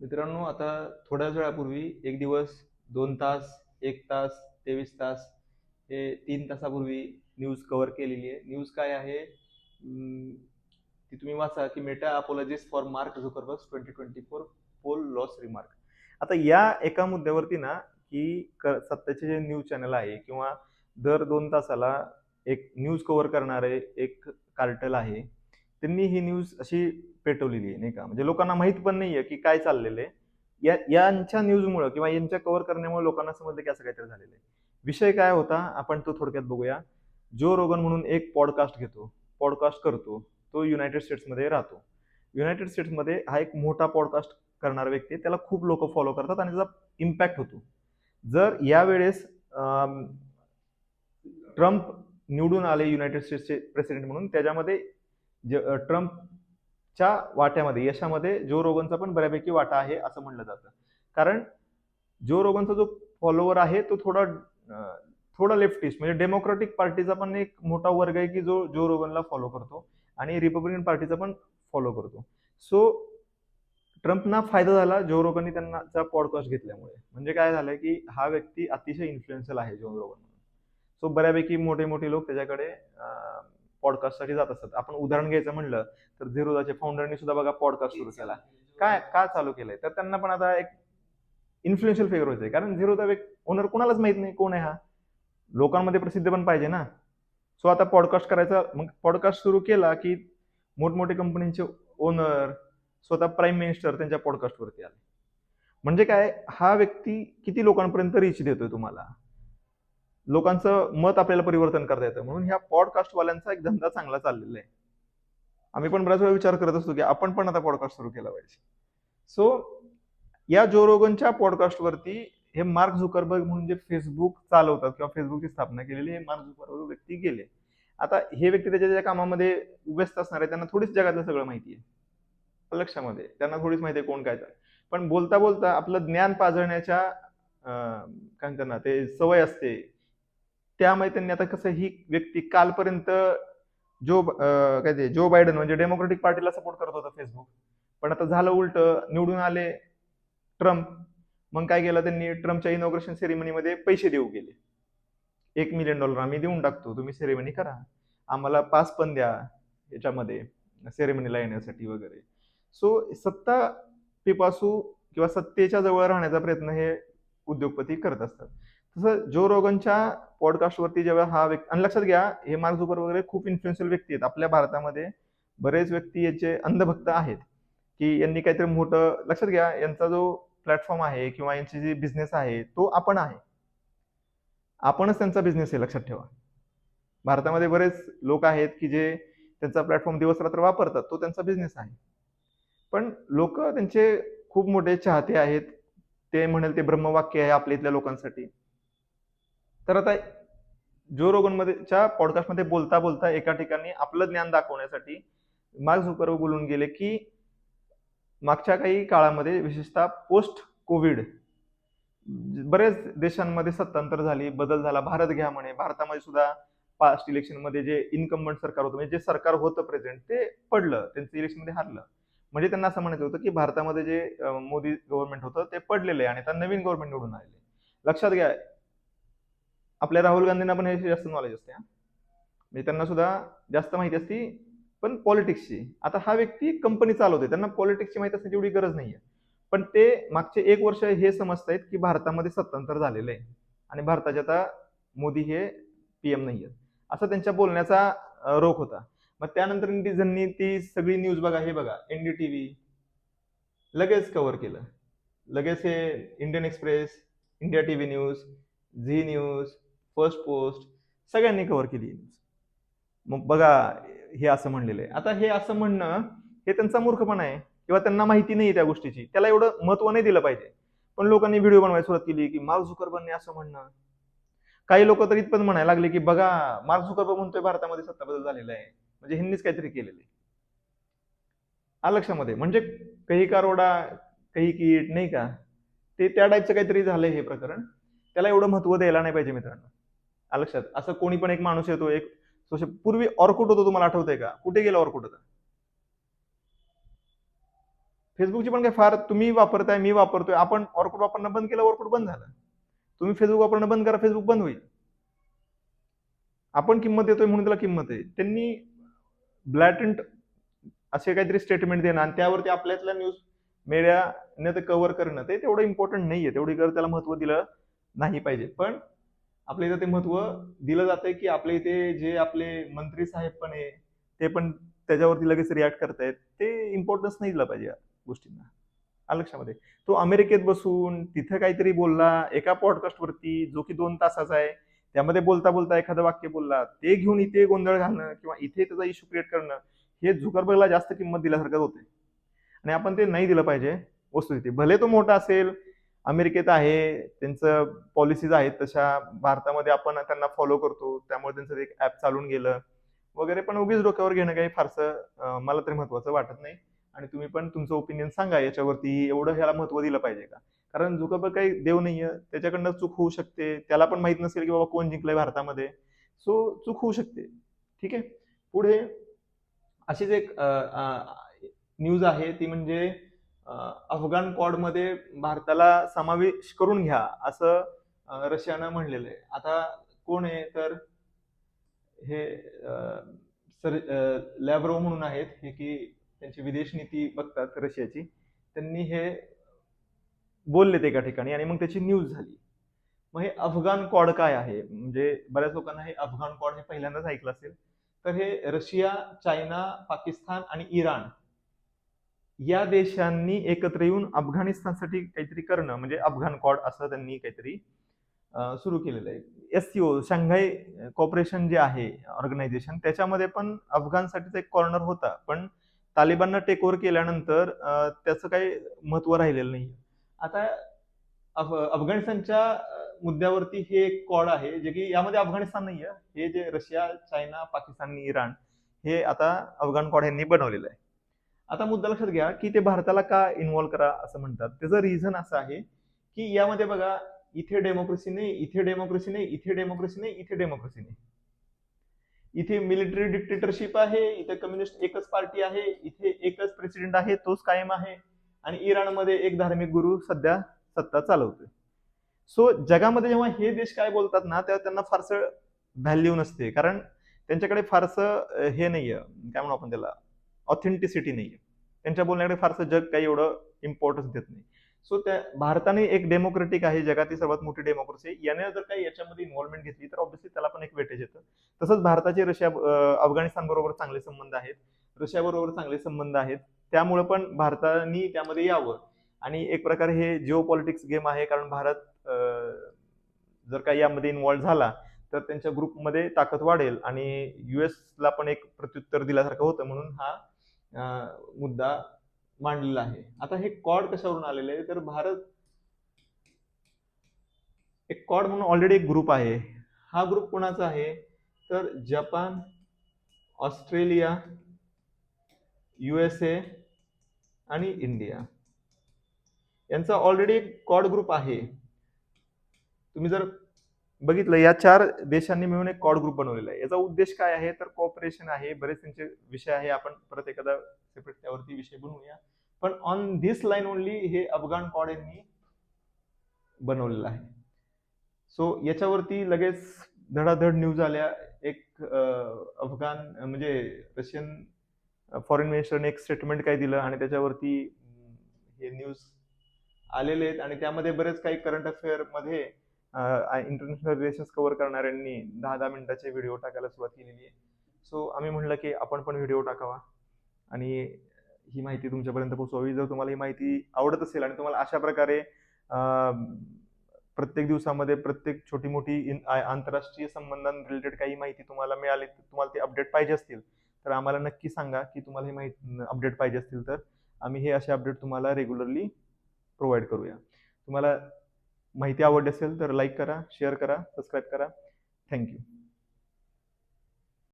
मित्रांनो आता थोड्याच वेळापूर्वी एक दिवस दोन तास एक तास तेवीस तास हे तीन तासापूर्वी न्यूज कव्हर केलेली आहे. न्यूज काय आहे? ती तुम्ही वाचा की Meta apologist for Mark Zuckerberg twenty twenty four poll loss remark आता या एका मुद्द्यावरती ना की क सत्याचे जे न्यूज चॅनल आहे किंवा दर दोन तासाला एक न्यूज कव्हर करणारे एक कार्टल आहे त्यांनी ही न्यूज अशी पेटवलेली आहे नाही का? म्हणजे लोकांना माहीत पण नाहीये की काय चाललेलं आहे. या यांच्या न्यूजमुळं किंवा यांच्या कव्हर करण्यामुळे लोकांना समजलं की असं काहीतरी झालेलं आहे. विषय काय होता? आपण तो थोडक्यात बघूया. जो रोगन म्हणून एक पॉडकास्ट घेतो पॉडकास्ट करतो तो युनायटेड स्टेट्समध्ये राहतो. युनायटेड स्टेट्समध्ये हा एक मोठा पॉडकास्ट करणारा व्यक्ती आहे. त्याला खूप लोक फॉलो करतात आणि त्याचा इम्पॅक्ट होतो. जर यावेळेस ट्रम्प निवडून आले युनायटेड स्टेट्सचे प्रेसिडेंट म्हणून त्याच्यामध्ये ट्रम्प च्या वाट्यामध्ये यशामध्ये जो रोगनचा पण बऱ्यापैकी वाटा आहे असं म्हणलं जातं. कारण जो रोगनचा जो फॉलोवर आहे तो थोडा थोडा लेफ्टिस्ट म्हणजे डेमोक्रेटिक पार्टीचा पण एक मोठा वर्ग आहे की जो जो रोगनला फॉलो करतो आणि रिपब्लिकन पार्टीचा पण फॉलो करतो. सो ट्रम्पना फायदा झाला जो रोगननी त्यांना पॉडकास्ट घेतल्यामुळे. म्हणजे काय झालं की हा व्यक्ती अतिशय इन्फ्लुएन्शियल आहे जो रोगन सो बऱ्यापैकी मोठे मोठे लोक त्याच्याकडे पॉडकास्टसाठी जात असतात. आपण उदाहरण घ्यायचं म्हणलं तर झिरोदाच्या फाउंडरनी सुद्धा बघा पॉडकास्ट सुरू केला. काय का चालू केलंय? तर त्यांना पण आता एक इन्फ्लुएन्शियल फिगर व्हायचंय. कारण झिरोदा ओनर कोणालाच माहीत नाही कोण आहे हा. लोकांमध्ये प्रसिद्ध पण पाहिजे ना. सो आता पॉडकास्ट करायचा मग पॉडकास्ट सुरू केला की मोठमोठे कंपनीचे ओनर स्वतः प्राईम मिनिस्टर त्यांच्या पॉडकास्टवरती आले. म्हणजे काय हा व्यक्ती किती लोकांपर्यंत रीच देतोय तुम्हाला? लोकांचं मत आपल्याला परिवर्तन करता येतं. म्हणून ह्या पॉडकास्टवाल्यांचा एक धंदा चांगला चाललेला आहे. आम्ही पण बऱ्याच वेळा विचार करत असतो की आपण पण आता पॉडकास्ट सुरू केला पाहिजे. सो या जो रोगनच्या पॉडकास्टवरती हे मार्क झुकरबर्ग म्हणून जे फेसबुक चालवतात किंवा फेसबुकची स्थापना केलेली हे मार्क झुकरबर्ग व्यक्ती गेले. आता हे व्यक्ती त्याच्या ज्या कामामध्ये व्यस्त असणार आहे त्यांना थोडीच जगातलं सगळं माहिती आहे. लक्षामध्ये त्यांना थोडीच माहिती आहे कोण काय तर. पण बोलता बोलता आपलं ज्ञान पाजळण्याच्या काय म्हणतात ना ते सवय असते. त्यामुळे त्यांनी आता कसं ही व्यक्ती कालपर्यंत जो काय ते जो बायडन म्हणजे डेमोक्रेटिक पार्टीला सपोर्ट करत होता फेसबुक पण आता झालं उलट निवडून आले ट्रम्प मग काय केलं त्यांनी? ट्रम्पच्या इनॉग्रेशन सेरेमनीमध्ये पैसे देऊ गेले. एक मिलियन डॉलर आम्ही देऊन टाकतो. तुम्ही सेरेमनी करा. आम्हाला पास पण द्या याच्यामध्ये सेरेमनीला येण्यासाठी वगैरे. सो सत्ता पिपासू किंवा सत्तेच्या जवळ राहण्याचा प्रयत्न हे उद्योगपती करत असतात. तसं जो रोगनच्या पॉडकास्टवरती जेव्हा हा व्यक्ती आणि लक्षात घ्या हे मार्क झुकर वगैरे खूप इन्फ्लुएन्शियल व्यक्ती आहेत. आपल्या भारतामध्ये बरेच व्यक्ती याचे अंधभक्त आहेत की यांनी काहीतरी मोठं लक्षात घ्या यांचा जो प्लॅटफॉर्म आहे किंवा यांची जी बिझनेस आहे तो आपण आहे. आपणच त्यांचा बिझनेस आहे लक्षात ठेवा. भारतामध्ये बरेच लोक आहेत की जे त्यांचा प्लॅटफॉर्म दिवस रात्र वापरतात तो त्यांचा बिझनेस आहे. पण लोक त्यांचे खूप मोठे चाहते आहेत ते म्हणेल ते ब्रह्मवाक्य आहे आपल्या इथल्या लोकांसाठी. तर आता जो रोगनमध्येच्या पॉडकास्टमध्ये बोलता बोलता एका ठिकाणी आपलं ज्ञान दाखवण्यासाठी मार्क झुकर बोलून गेले की मागच्या काही काळामध्ये विशेषतः पोस्ट कोविड बरेच देशांमध्ये सत्तांतर झाली बदल झाला. भारत घ्या म्हणे. भारतामध्ये सुद्धा पास्ट इलेक्शनमध्ये जे इन्कम्बंट सरकार होतं म्हणजे जे सरकार होतं प्रेझेंट ते पडलं. त्यांचं इलेक्शनमध्ये हारलं. म्हणजे त्यांना असं म्हणायचं होतं की भारतामध्ये जे मोदी गव्हर्नमेंट होतं ते पडलेलं आहे आणि आता नवीन गव्हर्नमेंट निवडून आलेले लक्षात घ्या आपल्या राहुल गांधींना पण ह्याची जास्त नॉलेज असते म्हणजे त्यांना सुद्धा जास्त माहिती असती पण पॉलिटिक्सची आता हा व्यक्ती कंपनी चालवते त्यांना पॉलिटिक्सची माहिती असण्याची एवढी गरज नाहीये. पण ते मागचे एक वर्ष हे समजत आहेत की भारतामध्ये सत्तांतर झालेलं आहे. आणि भारताचे आता मोदी हे पी एम नाही आहेत असं त्यांच्या बोलण्याचा रोख होता. मग त्यानंतर ज्यांनी ती सगळी न्यूज बघा हे बघा एनडी टी व्ही लगेच कव्हर केलं. लगेच हे Indian Express India T V news Zee news Firstpost सगळ्यांनी कव्हर केली. मग बघा हे असं म्हणलेलं आहे. आता हे असं म्हणणं हे त्यांचा मूर्खपणा आहे. किंवा त्यांना माहिती नाही त्या गोष्टीची. त्याला एवढं महत्त्व नाही दिलं पाहिजे. पण लोकांनी व्हिडिओ बनवायला सुरुवात केली की मार्क झुकरबर्गने असं म्हणणं. काही लोक तर इथपर्यंत म्हणायला लागले की बघा मार्क झुकरबर्ग म्हणतोय भारतामध्ये सत्ता बदल झालेला आहे. म्हणजे ह्यांनीच काहीतरी केलेलं आहे. लक्षामध्ये म्हणजे काही कारोडा काही कीट नाही का? ते त्या टाईपचं काहीतरी झालंय हे प्रकरण. त्याला एवढं महत्त्व द्यायला नाही पाहिजे मित्रांनो. लक्षात. असं कोणी पण एक माणूस येतो एक सोशल पूर्वी ऑर्कुट होतो तुम्हाला आठवतंय का? कुठे गेला ऑर्कुट होता फेसबुकची पण काय फार तुम्ही वापरताय मी वापरतोय. आपण ऑर्कुट वापरणं बंद केलं ऑर्कुट बंद झालं. तुम्ही फेसबुक वापरणं बंद करा फेसबुक बंद होईल. आपण किंमत देतोय म्हणून त्याला किंमत आहे. त्यांनी ब्लॅटंट असे काहीतरी स्टेटमेंट देणं आणि त्यावरती आपल्यातल्या न्यूज मीडियाने ते कव्हर करणं ते तेवढं इम्पॉर्टंट नाहीये. तेवढी गरज त्याला महत्त्व दिलं नाही पाहिजे. पण आपल्या इथं ते महत्त्व दिलं जातंय की आपल्या इथे जे आपले मंत्री साहेब पण आहे ते पण त्याच्यावरती लगेच रिॲक्ट करतायत. ते इम्पॉर्टन्स नाही दिलं पाहिजे या गोष्टींना. आलं लक्षामध्ये? तो अमेरिकेत बसून तिथं काहीतरी बोलला एका पॉडकास्टवरती जो की दोन तासाचा आहे त्यामध्ये बोलता बोलता एखादं वाक्य बोलला ते घेऊन इथे गोंधळ घालणं किंवा इथे त्याचा इश्यू क्रिएट करणं हे झुकरबर्गला जास्त किंमत दिल्यासारखं होते आणि आपण ते नाही दिलं पाहिजे वस्तुस्थिती. भले तो मोठा असेल अमेरिकेत आहे त्यांचं पॉलिसीज आहेत तशा भारतामध्ये आपण त्यांना फॉलो करतो. त्यामुळे त्यांचं एक ऍप चालून गेलं. वगैरे पण उगीच डोक्यावर घेणं काही फारसं मला तरी महत्वाचं वाटत नाही. आणि तुम्ही पण तुमचं ओपिनियन सांगा याच्यावरती एवढं ह्याला महत्त्व दिलं पाहिजे का? कारण झुकरबर्ग काही देव नाहीये त्याच्याकडनं चूक होऊ शकते. त्याला पण माहीत नसेल की बाबा कोण जिंकलंय भारतामध्ये. सो चूक होऊ शकते. ठीक आहे? पुढे अशीच एक न्यूज आहे ती म्हणजे अफगाण क्वाडमध्ये भारताला समावेश करून घ्या असं रशियानं म्हणलेलं आहे. आता कोण आहे? तर हे सर लॅब्रो म्हणून आहेत हे की त्यांची विदेश नीती बघतात रशियाची. त्यांनी हे बोललेत एका ठिकाणी आणि मग त्याची न्यूज झाली. मग हे अफगाण कॉड काय आहे? म्हणजे बऱ्याच लोकांना हे अफगाण कॉड हे पहिल्यांदाच ऐकलं असेल. तर हे रशिया चायना पाकिस्तान आणि इराण या देशांनी एकत्र येऊन अफगाणिस्तानसाठी काहीतरी करणं म्हणजे अफगाण कॉड असं त्यांनी काहीतरी सुरू केलेलं आहे. S C O Shanghai cooperation जे आहे ऑर्गनायझेशन त्याच्यामध्ये पण अफगाणसाठीचा एक कॉर्नर होता. पण तालिबाननं टेक ओव्हर केल्यानंतर त्याचं काही महत्त्व राहिलेलं नाही आता अफ अफगाणिस्तानच्या मुद्द्यावरती हे एक कॉड आहे जे की यामध्ये अफगाणिस्तान नाही आहे हे जे रशिया चायना पाकिस्तान आणि इराण हे आता अफगाण कॉड यांनी बनवलेलं आहे. आता मुद्दा लक्षात घ्या की ते भारताला का इन्व्हॉल्व्ह करा असं म्हणतात. त्याचं रिझन असं आहे की यामध्ये बघा इथे डेमोक्रेसी नाही इथे डेमोक्रेसी नाही इथे डेमोक्रेसी नाही इथे डेमोक्रेसी नाही. इथे मिलिटरी डिक्टेटरशिप आहे इथे कम्युनिस्ट एकच पार्टी आहे इथे एकच प्रेसिडेंट आहे तोच कायम आहे. आणि इराणमध्ये एक धार्मिक गुरु सध्या सत्ता चालवतोय. सो जगामध्ये जेव्हा हे देश काय बोलतात ना तेव्हा त्यांना फारसं व्हॅल्यू नसते. कारण त्यांच्याकडे फारसं हे नाहीये. काय म्हणू आपण त्याला? ऑथेंटिसिटी नाही आहे त्यांच्या बोलण्याकडे फारसं जग काही एवढं इम्पॉर्टन्स देत नाही. सो त्या भारताने एक डेमोक्रेटिक आहे जगातील सर्वात मोठी डेमोक्रेसी आहे. याने जर काही याच्यामध्ये इन्व्हॉल्वमेंट घेतली तर ऑब्व्हियसली त्याला पण एक वेटेज येतं. तसंच भारताचे रशिया अफगाणिस्तान बरोबर चांगले संबंध आहेत. रशिया बरोबर चांगले संबंध आहेत. त्यामुळे पण भारताने त्यामध्ये यावं. आणि एक प्रकारे हे जिओ पॉलिटिक्स गेम आहे कारण भारत जर काही यामध्ये इन्व्हॉल्व्ह झाला तर त्यांच्या ग्रुपमध्ये ताकद वाढेल. आणि युएसला पण एक प्रत्युत्तर दिल्यासारखं होतं. म्हणून हा मुद्दा मांडलेला आहे. आता हे कॉड कशावरून आलेलं आहे? तर भारत एक कॉड म्हणून ऑलरेडी एक ग्रुप आहे. हा ग्रुप कोणाचा आहे? तर जपान ऑस्ट्रेलिया युएसए आणि इंडिया. यांचा ऑलरेडी एक कॉड ग्रुप आहे. तुम्ही जर बघितलं या चार देशांनी मिळून एक कॉड ग्रुप बनवलेला आहे. याचा उद्देश काय आहे? तर कॉपरेशन आहे. बरेच त्यांचे विषय आहे. आपण परत एखादा सेपरेट त्यावरती विषय बनवूया. पण ऑन धिस लाईन ओनली हे अफगाण कॉड यांनी बनवलेलं आहे. सो याच्यावरती लगेच धडाधड न्यूज आल्या. एक अफगाण म्हणजे रशियन फॉरेन मिनिस्टरने एक स्टेटमेंट काय दिलं आणि त्याच्यावरती हे न्यूज आलेले आहेत. आणि त्यामध्ये बरेच काही करंट अफेअरमध्ये इंटरनॅशनल रिलेशन्स कव्हर करणाऱ्यांनी दहा दहा मिनिटाचे व्हिडिओ टाकायला सुरुवात केलेली आहे. सो आम्ही म्हणलं की आपण पण व्हिडिओ टाकावा. आणि ही माहिती तुमच्यापर्यंत पोहोचवावी. जर तुम्हाला ही माहिती आवडत असेल आणि तुम्हाला अशा प्रकारे प्रत्येक दिवसामध्ये प्रत्येक छोटी मोठी इन- आंतरराष्ट्रीय संबंधां रिलेटेड काही माहिती तुम्हाला मिळाली तर तुम्हाला ते अपडेट पाहिजे असतील तर आम्हाला नक्की सांगा की तुम्हाला हे माहिती अपडेट पाहिजे असतील तर. आम्ही हे असे अपडेट तुम्हाला रेग्युलरली प्रोव्हाइड करूया. तुम्हाला माहिती आवडली असेल तर लाईक करा शेअर करा सबस्क्राईब करा. थँक्यू